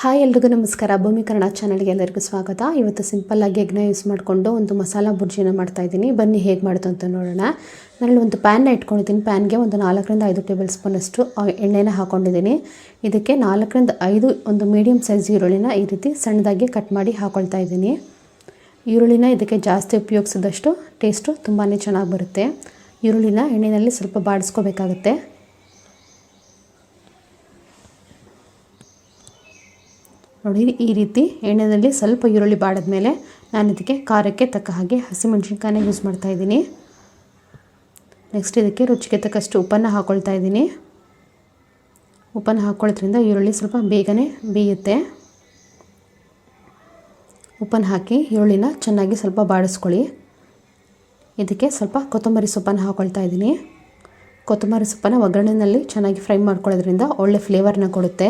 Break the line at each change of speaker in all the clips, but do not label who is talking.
Hi ಎಲ್ರಿಗೂ ನಮಸ್ಕಾರ. ಭೂಮಿ ಕನ್ನಡ ಚಾನಲ್ಗೆ ಎಲ್ಲರಿಗೂ ಸ್ವಾಗತ. ಇವತ್ತು ಸಿಂಪಲ್ಲಾಗಿ ಎಗ್ನ ಯೂಸ್ ಮಾಡಿಕೊಂಡು ಒಂದು ಮಸಾಲ ಬುರ್ಜಿನ ಮಾಡ್ತಾಯಿದ್ದೀನಿ ಬನ್ನಿ ಹೇಗೆ ಮಾಡೋದು ಅಂತ ನೋಡೋಣ. ನಾನು ಒಂದು ಪ್ಯಾನ್ನ ಇಟ್ಕೊಂಡಿದ್ದೀನಿ. ಪ್ಯಾನ್ಗೆ ಒಂದು ನಾಲ್ಕರಿಂದ ಐದು ಟೇಬಲ್ ಸ್ಪೂನಷ್ಟು ಎಣ್ಣೆನ ಹಾಕ್ಕೊಂಡಿದ್ದೀನಿ ಇದಕ್ಕೆ ನಾಲ್ಕರಿಂದ ಐದು ಒಂದು ಮೀಡಿಯಮ್ ಸೈಜ್ ಈರುಳ್ಳಿನ ಈ ರೀತಿ ಸಣ್ಣದಾಗಿ ಕಟ್ ಮಾಡಿ ಹಾಕ್ಕೊಳ್ತಾ ಇದ್ದೀನಿ. ಈರುಳ್ಳಿನ ಇದಕ್ಕೆ ಜಾಸ್ತಿ ಉಪಯೋಗಿಸಿದಷ್ಟು ಟೇಸ್ಟು ತುಂಬಾ ಚೆನ್ನಾಗಿ ಬರುತ್ತೆ. ಈರುಳ್ಳಿನ ಎಣ್ಣೆಯಲ್ಲಿ ಸ್ವಲ್ಪ ಬಾಡಿಸ್ಕೋಬೇಕಾಗುತ್ತೆ. ನೋಡಿ, ಈ ರೀತಿ ಎಣ್ಣೆಯಲ್ಲಿ ಸ್ವಲ್ಪ ಈರುಳ್ಳಿ ಬಾಡಿದ್ಮೇಲೆ ನಾನು ಇದಕ್ಕೆ ಖಾರಕ್ಕೆ ತಕ್ಕ ಹಾಗೆ ಹಸಿಮೆಣ್ಸಿನ್ಕಾಯನ್ನ ಯೂಸ್ ಮಾಡ್ತಾ ಇದ್ದೀನಿ. ನೆಕ್ಸ್ಟ್ ಇದಕ್ಕೆ ರುಚಿಗೆ ತಕ್ಕಷ್ಟು ಉಪ್ಪನ್ನು ಹಾಕ್ಕೊಳ್ತಾ ಇದ್ದೀನಿ. ಉಪ್ಪನ್ನು ಹಾಕ್ಕೊಳ್ಳೋದ್ರಿಂದ ಈರುಳ್ಳಿ ಸ್ವಲ್ಪ ಬೇಗನೆ ಬೇಯುತ್ತೆ. ಉಪ್ಪನ್ನು ಹಾಕಿ ಈರುಳ್ಳಿನ ಚೆನ್ನಾಗಿ ಸ್ವಲ್ಪ ಬಾಡಿಸ್ಕೊಳ್ಳಿ. ಇದಕ್ಕೆ ಸ್ವಲ್ಪ ಕೊತ್ತಂಬರಿ ಸೊಪ್ಪನ್ನು ಹಾಕ್ಕೊಳ್ತಾ ಇದ್ದೀನಿ. ಕೊತ್ತಂಬರಿ ಸೊಪ್ಪನ್ನು ಒಗ್ಗರಣೆಯಲ್ಲಿ ಚೆನ್ನಾಗಿ ಫ್ರೈ ಮಾಡ್ಕೊಳ್ಳೋದ್ರಿಂದ ಒಳ್ಳೆ ಫ್ಲೇವರ್ನ ಕೊಡುತ್ತೆ.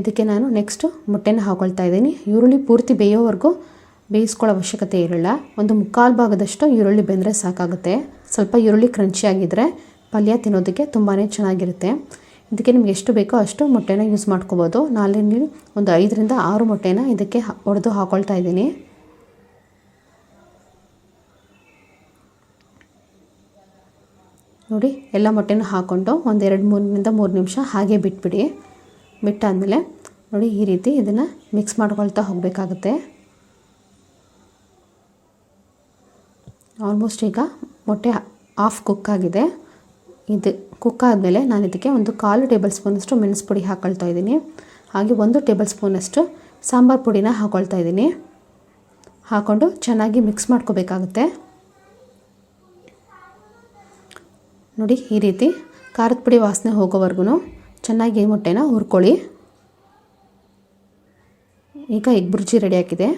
ಇದಕ್ಕೆ ನಾನು ನೆಕ್ಸ್ಟು ಮೊಟ್ಟೆನ ಹಾಕೊಳ್ತಾ ಇದ್ದೀನಿ. ಈರುಳ್ಳಿ ಪೂರ್ತಿ ಬೇಯೋವರೆಗೂ ಬೇಯಿಸ್ಕೊಳ್ಳೋ ಅವಶ್ಯಕತೆ ಇರಲ್ಲ. ಒಂದು ಮುಕ್ಕಾಲು ಭಾಗದಷ್ಟು ಈರುಳ್ಳಿ ಬೆಂದರೆ ಸಾಕಾಗುತ್ತೆ. ಸ್ವಲ್ಪ ಈರುಳ್ಳಿ ಕ್ರಂಚಿ ಆಗಿದ್ದರೆ ಪಲ್ಯ ತಿನ್ನೋದಕ್ಕೆ ತುಂಬಾ ಚೆನ್ನಾಗಿರುತ್ತೆ. ಇದಕ್ಕೆ ನಿಮ್ಗೆ ಎಷ್ಟು ಬೇಕೋ ಅಷ್ಟು ಮೊಟ್ಟೆನ ಯೂಸ್ ಮಾಡ್ಕೋಬೋದು. ನಾಲ್ಕು ಒಂದು ಐದರಿಂದ ಆರು ಮೊಟ್ಟೆನ ಇದಕ್ಕೆ ಒಡೆದು ಹಾಕ್ಕೊಳ್ತಾ ಇದ್ದೀನಿ. ನೋಡಿ, ಎಲ್ಲ ಮೊಟ್ಟೆನ ಹಾಕ್ಕೊಂಡು ಒಂದು ಎರಡು ಮೂರರಿಂದ ಮೂರು ನಿಮಿಷ ಹಾಗೆ ಬಿಟ್ಬಿಡಿ. ಬಿಟ್ಟಾದಮೇಲೆ ನೋಡಿ, ಈ ರೀತಿ ಇದನ್ನು ಮಿಕ್ಸ್ ಮಾಡ್ಕೊಳ್ತಾ ಹೋಗಬೇಕಾಗುತ್ತೆ. ಆಲ್ಮೋಸ್ಟ್ ಈಗ ಮೊಟ್ಟೆ ಆಫ್ ಕುಕ್ ಆಗಿದೆ. ಇದು ಕುಕ್ ಆದಮೇಲೆ ನಾನು ಇದಕ್ಕೆ ಒಂದು ಕಾಲು ಟೇಬಲ್ ಸ್ಪೂನಷ್ಟು ಮೆಣಸು ಪುಡಿ ಹಾಕ್ಕೊಳ್ತಾ ಇದ್ದೀನಿ. ಹಾಗೆ ಒಂದು ಟೇಬಲ್ ಸ್ಪೂನಷ್ಟು ಸಾಂಬಾರು ಪುಡಿನ ಹಾಕ್ಕೊಳ್ತಾ ಇದ್ದೀನಿ. ಹಾಕ್ಕೊಂಡು ಚೆನ್ನಾಗಿ ಮಿಕ್ಸ್ ಮಾಡ್ಕೋಬೇಕಾಗುತ್ತೆ. ನೋಡಿ, ಈ ರೀತಿ ಖಾರದ ಪುಡಿ ವಾಸನೆ ಹೋಗೋವರೆಗೂ ಚೆನ್ನಾಗಿ ಮೊಟ್ಟೆನ ಹುರ್ಕೊಳ್ಳಿ. ಈಗ ಎಗ್ ಬುರ್ಜಿ ರೆಡಿ ಆಗಿದೆ